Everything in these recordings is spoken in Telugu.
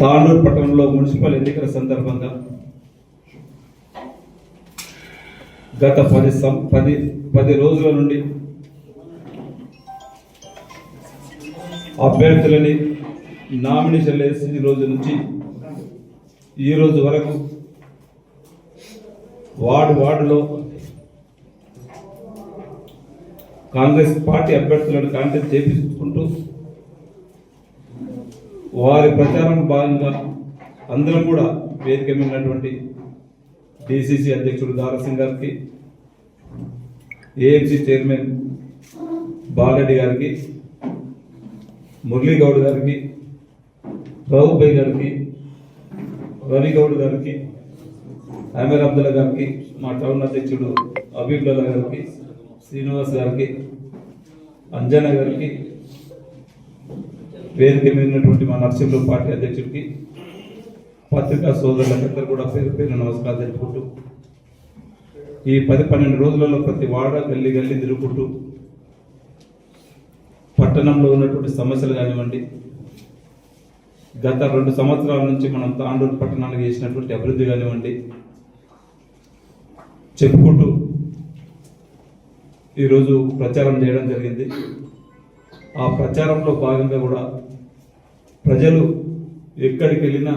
తాండూరు పట్టణంలో మున్సిపల్ ఎన్నికల సందర్భంగా గత పది సం పది పది రోజుల నుండి అభ్యర్థులని నామినేషన్ వేసిన రోజు నుంచి ఈ రోజు వరకు వార్డు వార్డులో కాంగ్రెస్ పార్టీ అభ్యర్థులను కాంటెక్ట్ చేపించుకుంటూ వారి ప్రచారం భాగంగా అందరం కూడా వేదిక మీద ఉన్నటువంటి డిసిసి అధ్యక్షుడు దారాసింగ్ గారికి ఏఎంసీ చైర్మన్ బాలరెడ్డి గారికి మురళీ గౌడ్ గారికి రావుభాయ్ గారికి రవి గౌడ్ గారికి అమీర్ అబ్దుల్లా గారికి మా టౌన్ అధ్యక్షుడు అబీబుల్లా గారికి శ్రీనివాస్ గారికి అంజనా గారికి వేదిక మీద ఉన్నటువంటి మా నరసింహ పార్టీ అధ్యక్షుడికి పత్రికా సోదరులందరూ కూడా పేరు పేరు నమస్కారం తెలుపుకుంటూ ఈ పది పన్నెండు రోజులలో ప్రతి వాడ గల్లి గల్లి తిరుగుకుంటూ పట్టణంలో ఉన్నటువంటి సమస్యలు కానివ్వండి గత రెండు సంవత్సరాల నుంచి మనం తాండూరు పట్టణానికి చేసినటువంటి అభివృద్ధి కానివ్వండి చెప్పుకుంటూ ఈరోజు ప్రచారం చేయడం జరిగింది. ఆ ప్రచారంలో భాగంగా కూడా ప్రజలు ఎక్కడికి వెళ్ళినా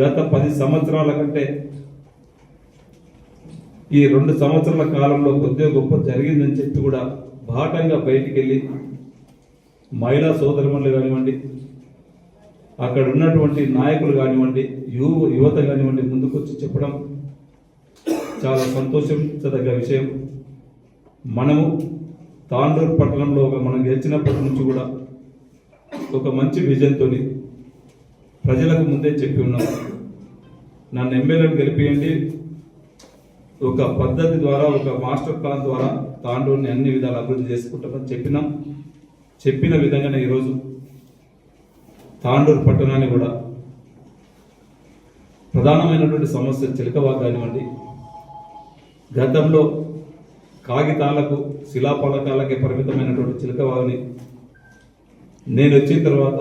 గత పది సంవత్సరాల కంటే ఈ రెండు సంవత్సరాల కాలంలో కొద్దిగా గొప్ప జరిగిందని చెప్పి కూడా బాటంగా బయటికి వెళ్ళి మహిళా సోదరుమణులు కానివ్వండి అక్కడ ఉన్నటువంటి నాయకులు కానివ్వండి యువ యువత కానివ్వండి ముందుకొచ్చి చెప్పడం చాలా సంతోషించదగ్గ విషయం. మనము తాండూరు పట్టణంలో ఒక మనం గెలిచినప్పటి నుంచి కూడా ఒక మంచి విజన్తో ప్రజలకు ముందే చెప్పి ఉన్నాం. నన్ను ఎమ్మెల్యేని గెలిపియండి. ఒక పద్ధతి ద్వారా ఒక మాస్టర్ ప్లాన్ ద్వారా తాండూరుని అన్ని విధాలు అభివృద్ధి చేసుకుంటామని చెప్పినాం. చెప్పిన విధంగానే ఈరోజు తాండూరు పట్టణాన్ని కూడా ప్రధానమైనటువంటి సమస్య చిలకవా కానివ్వండి. గతంలో కాగితాలకు శిలాపలకాలకే పరిమితమైనటువంటి చిలకవాగిని నేను వచ్చిన తర్వాత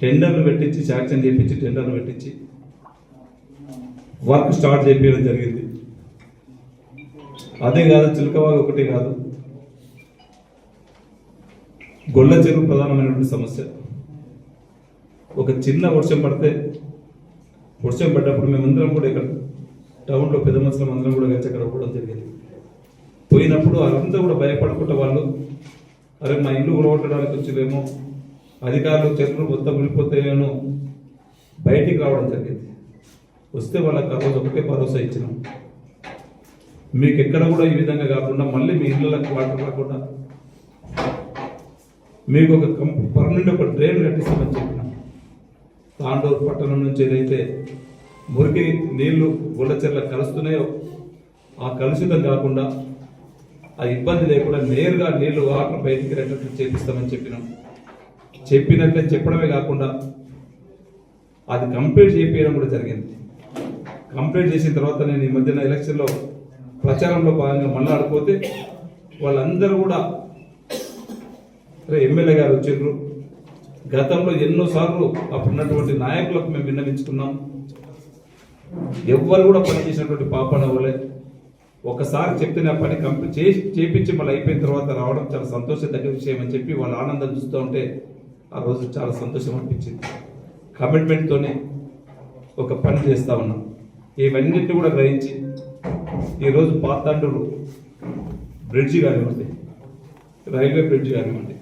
టెండర్లు పెట్టించి శాంక్షన్ చేయించి టెండర్లు పెట్టించి వర్క్ స్టార్ట్ చేయడం జరిగింది. అదే కాదు చిలకవాగ ఒకటే కాదు. గొల్ల చెరువు ప్రధానమైనటువంటి సమస్య. ఒక చిన్న వర్షం పడితే వర్షం పడ్డప్పుడు మేమందరం కూడా ఇక్కడ టౌన్లో పెద్ద మనుషులం అందరం కూడా కలిసి అక్కడ పోవడం జరిగింది. పోయినప్పుడు వాళ్ళంతా కూడా భయపడకుండా వాళ్ళు అరే మా ఇల్లు కూడగొట్టడానికి వచ్చిలేమో అధికారులు చెట్లు మొత్తం వెళ్ళిపోతాయేమో బయటికి రావడం జరిగింది. వస్తే వాళ్ళకి ఆ రోజు ఒకటే భరోసా ఇచ్చినాం. మీకు ఎక్కడ కూడా ఈ విధంగా కాకుండా మళ్ళీ మీ ఇళ్ళకి వాటర్ రాకుండా మీకు ఒక పర్మనెంట్ ఒక డ్రైన్ కట్టిస్తామని చెప్పినాం. తాండూరు పట్టణం నుంచి ఏదైతే మురికి నీళ్ళు గుళ్ళచెర్ల కలుస్తున్నాయో ఆ కలుషితం కాకుండా ఆ ఇబ్బంది లేకుండా నేరుగా నీళ్ళు వాటర్ బయటికి రేటట్టు చేపిస్తామని చెప్పినాం. చెప్పినట్లే చెప్పడమే కాకుండా అది కంప్లీట్ చేయడం కూడా జరిగింది. కంప్లీట్ చేసిన తర్వాత నేను ఈ మధ్యన ఎలక్షన్లో ప్రచారంలో భాగంగా మళ్ళాడిపోతే వాళ్ళందరూ కూడా ఎమ్మెల్యే గారు వచ్చిండ్రు. గతంలో ఎన్నోసార్లు అప్పుడున్నటువంటి నాయకులకు మేము విన్నవించుకున్నాం. ఎవ్వరు కూడా పనిచేసినటువంటి పాపన వలే ఒకసారి చెప్తే ఆ పని కంప్లీట్ చేసి చేపించి మళ్ళీ అయిపోయిన తర్వాత రావడం చాలా సంతోషదగ్గ విషయం అని చెప్పి వాళ్ళ ఆనందం చూస్తూ ఉంటే ఆ రోజు చాలా సంతోషం అనిపించింది. కమిట్మెంట్తోనే ఒక పని చేస్తూ ఉన్నాం. ఇవన్నిటిని కూడా గ్రహించి ఈరోజు పాతాండూరు బ్రిడ్జి కానివ్వండి రైల్వే బ్రిడ్జ్ కానివ్వండి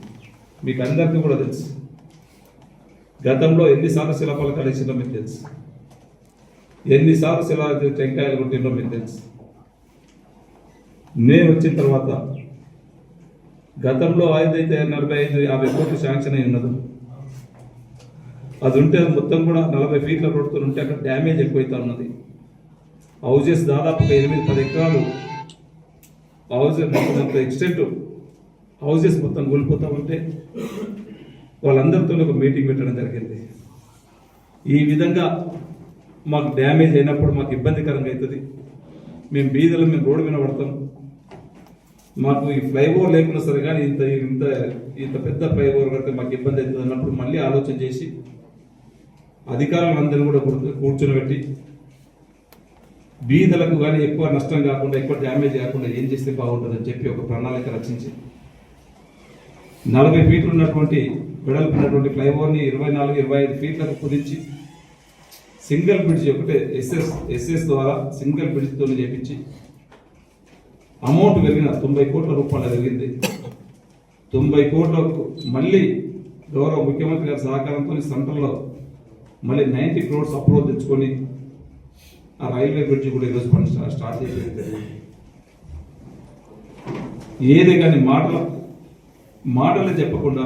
మీకు అందరికీ కూడా తెలుసు. గతంలో ఎన్నిసార్లు శిలాఫలకాలు ఇచ్చిందో మీకు తెలుసు. ఎన్నిసార్లు శిలా టెంకాయలు కొట్టిందో మీకు తెలుసు. నేను వచ్చిన తర్వాత గతంలో ఐదైతే నలభై ఐదు యాభై కోట్లు శాంక్షన్ అయి ఉన్నది. అది ఉంటే అది మొత్తం కూడా నలభై ఫీట్ల రోడ్తో ఉంటే అక్కడ డ్యామేజ్ ఎక్కువైతే ఉన్నది. హౌజెస్ దాదాపు ఎనిమిది పది ఎకరాలు హౌజెస్ మొత్తం ఎక్స్టెంట్ హౌజెస్ మొత్తం కోల్పోతూ ఉంటే వాళ్ళందరితో ఒక మీటింగ్ పెట్టడం జరిగింది. ఈ విధంగా మాకు డ్యామేజ్ అయినప్పుడు మాకు ఇబ్బందికరంగా అవుతుంది మేము బీదలు మేము రోడ్డు మీద పడతాం. మాకు ఈ ఫ్లైఓవర్ లేకుండా సరే కానీ ఇంత ఇంత ఇంత పెద్ద ఫ్లైఓవర్ కడితే మాకు ఇబ్బంది అవుతుంది అన్నప్పుడు మళ్ళీ ఆలోచన చేసి అధికారులందరూ కూడా కూర్చొని బీదలకు కానీ ఎక్కువ నష్టం కాకుండా ఎక్కువ డ్యామేజ్ కాకుండా ఏం చేస్తే బాగుంటుందని చెప్పి ఒక ప్రణాళిక రచించి నలభై ఫీట్లు ఉన్నటువంటి వెడల్పు ఉన్నటువంటి ఫ్లైఓవర్ని ఇరవై నాలుగు ఇరవై ఐదు ఫీట్లకు కుదించి సింగిల్ బ్రిడ్జ్ ఒకటే ఎస్ఎస్ ఎస్ఎస్ ద్వారా సింగిల్ బ్రిడ్జ్తో చేపించి అమౌంట్ పెరిగిన తొంభై కోట్ల రూపాయలు పెరిగింది తొంభై కోట్లకు మళ్ళీ గౌరవ ముఖ్యమంత్రి గారి సహకారంతో సెంటర్లో మళ్ళీ నైంటీ క్రోడ్స్ అప్రూవల్ తెచ్చుకొని ఆ రైల్వే బ్రిడ్జ్ కూడా ఈరోజు పని స్టార్ట్ చేయలేదు ఏది కానీ మాటలు మాటలు చెప్పకుండా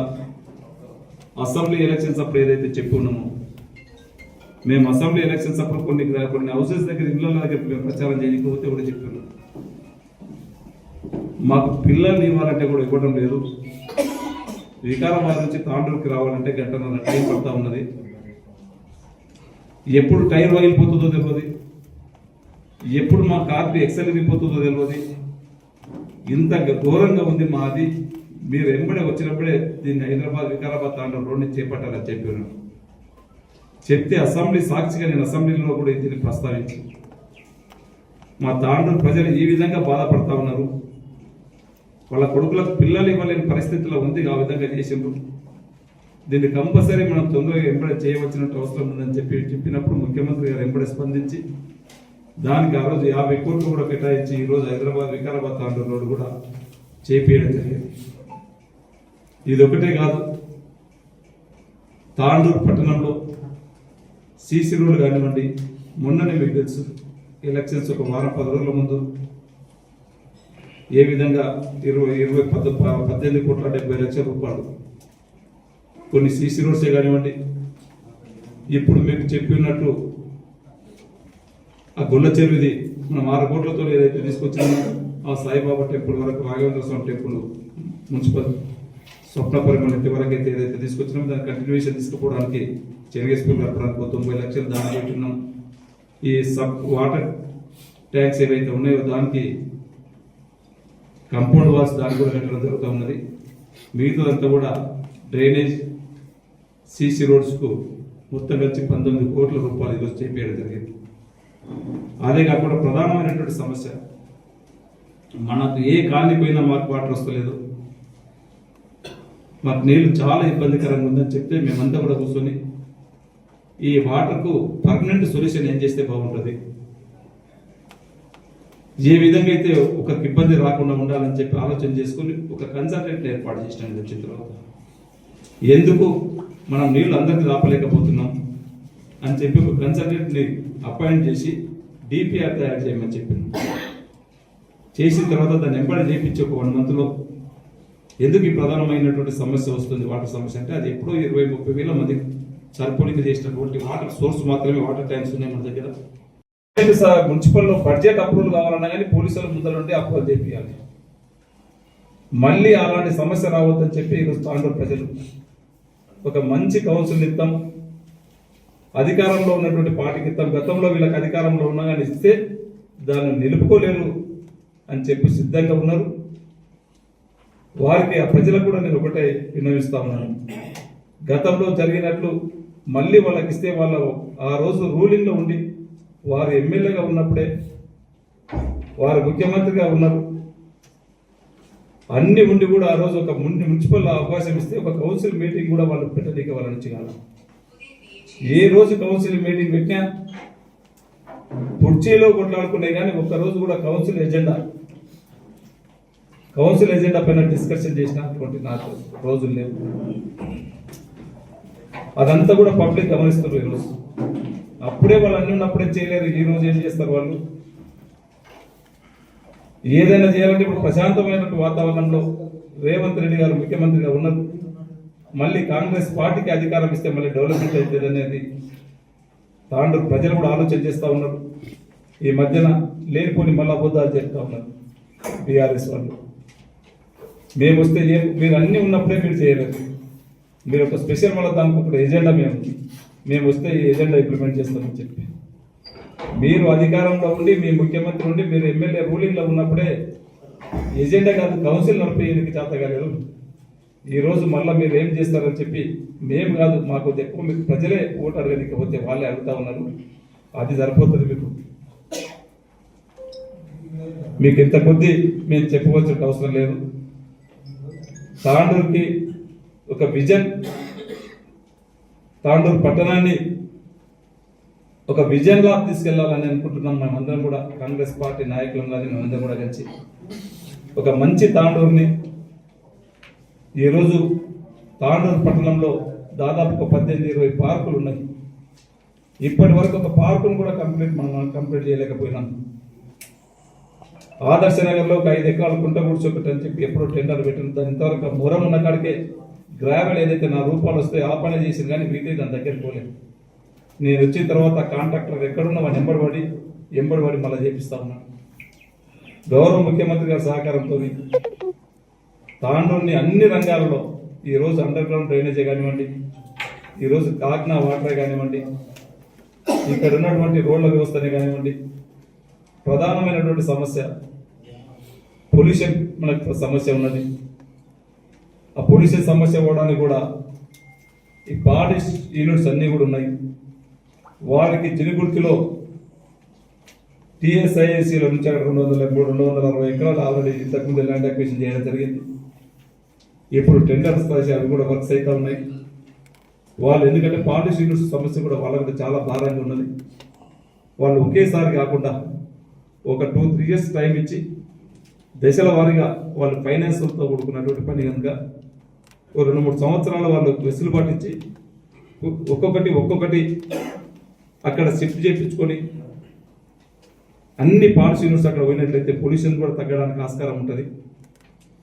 అసెంబ్లీ ఎలక్షన్స్ అప్పుడు ఏదైతే చెప్పి ఉన్నామో మేము అసెంబ్లీ ఎలక్షన్స్ అప్పుడు కొన్ని కొన్ని హౌసెస్ దగ్గర ఇళ్ళ దగ్గర మేము ప్రచారం చేయకపోతే కూడా చెప్పారు మాకు పిల్లల్ని ఇవ్వాలంటే కూడా ఇవ్వడం లేదు. వికారాబాద్ నుంచి తాండూరుకి రావాలంటే గంటన్నర టైం పడతా ఉన్నది. ఎప్పుడు టైం వగిలిపోతుందో తెలియదు ఎప్పుడు మా కార్డు ఎక్సెల్ వెళ్ళిపోతుందో తెలియదు ఇంత ఘోరంగా ఉంది మాది. మీరు వెంబడే వచ్చినప్పుడే దీన్ని హైదరాబాద్ వికారాబాద్ తాండూరు రోడ్ని చేపట్టాలని చెప్పారు చెప్తే అసెంబ్లీ సాక్షిగా నేను అసెంబ్లీలో కూడా దీన్ని ప్రస్తావించి మా తాండూరు ప్రజలు ఈ విధంగా బాధపడతా ఉన్నారు. వాళ్ళ కొడుకులకు పిల్లలు ఇవ్వలేని పరిస్థితిలో ఉంది ఆ విధంగా చేసిండ్రు. దీన్ని కంపల్సరీ మనం తొందరగా ఎంబడ చేయవలసినట్టు అవసరం ఉందని చెప్పి చెప్పినప్పుడు ముఖ్యమంత్రి గారు ఎంబడ స్పందించి దానికి ఆ రోజు యాభై కోట్లు కూడా కేటాయించి ఈ రోజు హైదరాబాద్ వికారాబాద్ తాండూరు రోడ్డు కూడా చేపేయడం జరిగింది. ఇది ఒకటే కాదు తాండూరు పట్టణంలో సీసీ రోడ్డు కానివ్వండి మొన్ననే మీకు తెలుసు ఎలక్షన్స్ ఒక వారం పది రోజుల ముందు ఏ విధంగా ఇరవై ఇరవై పద్ పద్దెనిమిది కోట్ల డెబ్బై లక్షల రూపాయలు? కొన్ని సీసీ రోడ్సే కానివ్వండి. ఇప్పుడు మీకు చెప్పినట్టు ఆ గొల్ల చెరువుది మనం ఆరు కోట్లతో ఏదైతే తీసుకొచ్చామో ఆ సాయిబాబా టెంపుల్ వరకు రాఘవేంద్ర స్వామి టెంపుల్ మున్సిపల్ స్వప్న పరిమళ వరకు అయితే ఏదైతే తీసుకొచ్చినామో దాని కంటిన్యూషన్ తీసుకుపోవడానికి చెరిగేసుకుని గడపడానికి తొంభై లక్షలు దాన్ని పెట్టినాం. ఈ సబ్ వాటర్ ట్యాంక్స్ ఏవైతే ఉన్నాయో దానికి కంపౌండ్ వాల్స్ దాని కూడా కట్టడం జరుగుతూ ఉన్నది? మిగతాదంతా కూడా డ్రైనేజ్ సీసీ రోడ్స్కు మొత్తం కలిసి పంతొమ్మిది కోట్ల రూపాయలు ఈరోజు చేపేయడం జరిగింది. అదే కాకుండా ప్రధానమైనటువంటి సమస్య మనకు ఏ కాలనీ పోయినా మాకు వాటర్ వస్తలేదు. మాకు నీళ్ళు చాలా ఇబ్బందికరంగా ఉందని చెప్తే మేమంతా కూడా కూర్చొని ఈ వాటర్కు పర్మనెంట్ సొల్యూషన్ ఏం చేస్తే బాగుంటుంది? ఏ విధంగా అయితే ఒకరికి ఇబ్బంది రాకుండా ఉండాలని చెప్పి ఆలోచన చేసుకుని ఒక కన్సల్టెంట్ ఏర్పాటు చేసినాను వచ్చిన తర్వాత ఎందుకు మనం నీళ్ళు అందరికీ రాపలేకపోతున్నాం అని చెప్పి ఒక కన్సల్టెంట్ని అపాయింట్ చేసి డిపిఆర్ తయారు చేయమని చెప్పింది చేసిన తర్వాత దాన్ని ఎంబడి చేయించి ఒక వన్ మంత్లో ఎందుకు ఈ ప్రధానమైనటువంటి సమస్య వస్తుంది వాటర్ సమస్య అంటే అది ఎప్పుడో ఇరవై ముప్పై వేల మంది సరిపోలిక చేసినటువంటి వాటర్ సోర్స్ మాత్రమే వాటర్ ట్యాంక్స్ ఉన్నాయి మన దగ్గర. మున్సిపల్లో బడ్జెట్ అప్రూవల్ కావాలన్నా కానీ పోలీసుల ముందర నుండి అప్రూవల్ చేపియాలి. మళ్ళీ అలాంటి సమస్య రావద్దని చెప్పి ఈరోజు తాండూరు ప్రజలు ఒక మంచి కౌన్సిల్ ఇస్తాం. అధికారంలో ఉన్నటువంటి పార్టీకి ఇస్తాం. గతంలో వీళ్ళకి అధికారంలో ఉన్నా కానీ ఇస్తే దాన్ని నిలుపుకోలేరు అని చెప్పి సిద్ధంగా ఉన్నారు. వారికి ఆ ప్రజలకు కూడా నేను ఒకటే విన్నవిస్తా ఉన్నాను. గతంలో జరిగినట్లు మళ్ళీ వాళ్ళకి ఇస్తే వాళ్ళ ఆ రోజు రూలింగ్లో ఉండి వారు ఎమ్మెల్యేగా ఉన్నప్పుడే వారు ముఖ్యమంత్రిగా ఉన్నారు అన్ని ఉండి కూడా ఆ రోజు ఒక మున్ మున్సిపల్ అవకాశం ఇస్తే ఒక కౌన్సిల్ మీటింగ్ కూడా వాళ్ళు పెట్టలేక వాళ్ళ నుంచి కాదు ఏ రోజు కౌన్సిల్ మీటింగ్ పెట్టినా కుర్చీలో కొట్లాడుకునే కానీ ఒక్క రోజు కూడా కౌన్సిల్ ఎజెండా కౌన్సిల్ ఎజెండా పైన డిస్కషన్ చేసినటువంటి నాకు రోజులు లేవు. అదంతా కూడా పబ్లిక్ గమనిస్తారు ఈరోజు. అప్పుడే వాళ్ళు అన్ని ఉన్నప్పుడే చేయలేరు. ఈ రోజు ఏం చేస్తారు వాళ్ళు? ఏదైనా చేయాలంటే ఇప్పుడు ప్రశాంతమైనటువంటి వాతావరణంలో రేవంత్ రెడ్డి గారు ముఖ్యమంత్రిగా ఉన్నారు. మళ్ళీ కాంగ్రెస్ పార్టీకి అధికారం ఇస్తే మళ్ళీ డెవలప్మెంట్ అవుతుంది అనేది తాండ్రు ప్రజలు కూడా ఆలోచన చేస్తూ ఉన్నారు. ఈ మధ్యన లేనిపోని మళ్ళీ అబద్ధాలు చేస్తూ ఉన్నారు బీఆర్ఎస్ వాళ్ళు. మేము వస్తే మీరు అన్నీ ఉన్నప్పుడే మీరు చేయలేదు మీరు ఒక స్పెషల్ మళ్ళీ దానికి ఒక ఎజెండా మేము మేము వస్తే ఈ ఎజెండా ఇంప్లిమెంట్ చేస్తామని చెప్పి. మీరు అధికారంలో ఉండి మీ ముఖ్యమంత్రి ఉండి మీరు ఎమ్మెల్యే రూలింగ్లో ఉన్నప్పుడే ఎజెండా కాదు కౌన్సిల్ నడిపేయడానికి చేత కాలేదు. ఈరోజు మళ్ళీ మీరు ఏం చేస్తారని చెప్పి మేము కాదు మాకు ఎక్కువ మీకు ప్రజలే ఓటు అడగనికపోతే వాళ్ళే అడుగుతా ఉన్నారు. అది సరిపోతుంది మీకు. మీకు ఇంత కొద్ది మేము చెప్పవలసిన అవసరం లేదు. తాండూరుకి ఒక విజన్ తాండూరు పట్టణాన్ని ఒక విజన్ లా తీసుకెళ్ళాలని అనుకుంటున్నాం మేమందరం కూడా. కాంగ్రెస్ పార్టీ నాయకులం కానీ మేమందరం కూడా కలిసి. ఒక మంచి తాండూరుని ఈరోజు తాండూరు పట్టణంలో దాదాపు ఒక పద్దెనిమిది ఇరవై పార్కులు ఉన్నాయి. ఇప్పటి వరకు ఒక పార్కును కూడా కంప్లీట్ మనం కంప్లీట్ చేయలేకపోయినాం. ఆదర్శ నగర్లో ఒక ఐదు ఎకరాలు కుంట కూర్చోబెట్టి అని చెప్పి ఎప్పుడో టెండర్ పెట్టిన. దాని ఇంతవరకు మురం ఉన్న కాడికే గ్రావెల్ ఏదైతే నా రూపాయలు వస్తే ఆ పని చేసింది కానీ మిగతా దాని దగ్గరికి పోలేదు. నేను వచ్చిన తర్వాత కాంట్రాక్టర్ ఎక్కడున్నా వాడిని ఎంబడిపడి ఎంబడిపడి మళ్ళీ చేపిస్తా ఉన్నాను గౌరవ ముఖ్యమంత్రి గారి సహకారంతో తాండూరుని అన్ని రంగాలలో ఈరోజు అండర్ గ్రౌండ్ డ్రైనేజే కానివ్వండి ఈరోజు కాగ్నా వాటరే కానివ్వండి ఇక్కడ ఉన్నటువంటి రోడ్ల వ్యవస్థనే కానివ్వండి ప్రధానమైనటువంటి సమస్య పొల్యూషన్ మనకు సమస్య ఉన్నది. ఆ పొల్యూషన్ సమస్య పోవడానికి కూడా ఈ బాడీస్ యూనిట్స్ అన్నీ కూడా ఉన్నాయి. వారికి జినిగుర్తిలో టీఎస్ఐఎస్సీలో నుంచి అక్కడ రెండు వందల మూడు రెండు వందల అరవై ఎకరాలు ఆల్రెడీ ఇంతకుముందు ల్యాండ్ అక్విజిషన్ చేయడం జరిగింది. ఇప్పుడు టెండర్స్ రాసి అవి కూడా వర్క్స్ అయితే ఉన్నాయి. వాళ్ళు ఎందుకంటే పాలిష్ యూనిట్స్ సమస్య కూడా వాళ్ళకి చాలా భారంగా ఉన్నది. వాళ్ళు ఒకేసారి కాకుండా ఒక టూ త్రీ ఇయర్స్ టైం ఇచ్చి దశల వారీగా వాళ్ళు ఫైనాన్స్తో కూడుకున్నటువంటి పని కనుక ఓ రెండు మూడు సంవత్సరాలు వాళ్ళు వెసులుబాటు ఇచ్చి ఒక్కొక్కటి ఒక్కొక్కటి అక్కడ షిఫ్ట్ చేయించుకొని అన్ని పార్ట్స్ యూనిట్స్ అక్కడ పోయినట్లయితే పొల్యూషన్ కూడా తగ్గడానికి ఆస్కారం ఉంటుంది.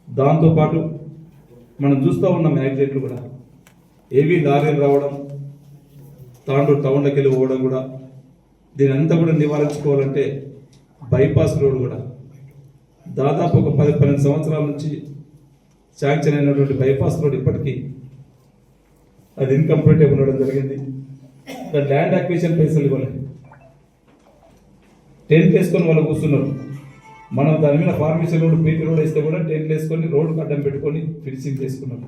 దాంతోపాటు మనం చూస్తూ ఉన్న మ్యాగ్నెట్లు కూడా. ఏవి లారీలు రావడం తాండూరు టౌన్లోకి వెళ్ళి పోవడం కూడా దీని అంతా కూడా నివారించుకోవాలంటే బైపాస్ రోడ్ కూడా. దాదాపు ఒక పది పన్నెండు సంవత్సరాల నుంచి శాంక్షన్ అయినటువంటి బైపాస్ రోడ్ ఇప్పటికీ అది ఇన్కంప్లీట్ ఉండడం జరిగింది. దాని ల్యాండ్ అక్విజిషన్ పైసలు ఇవ్వలేదు టెంట్ వేసుకొని వాళ్ళు కూర్చున్నారు. మనం దాని మీద ఫార్మేషన్ రోడ్ పీటీ రోడ్ వేస్తే కూడా టెంట్ వేసుకొని రోడ్డు అడ్డం పెట్టుకొని ఫినిషింగ్ చేసుకున్నాం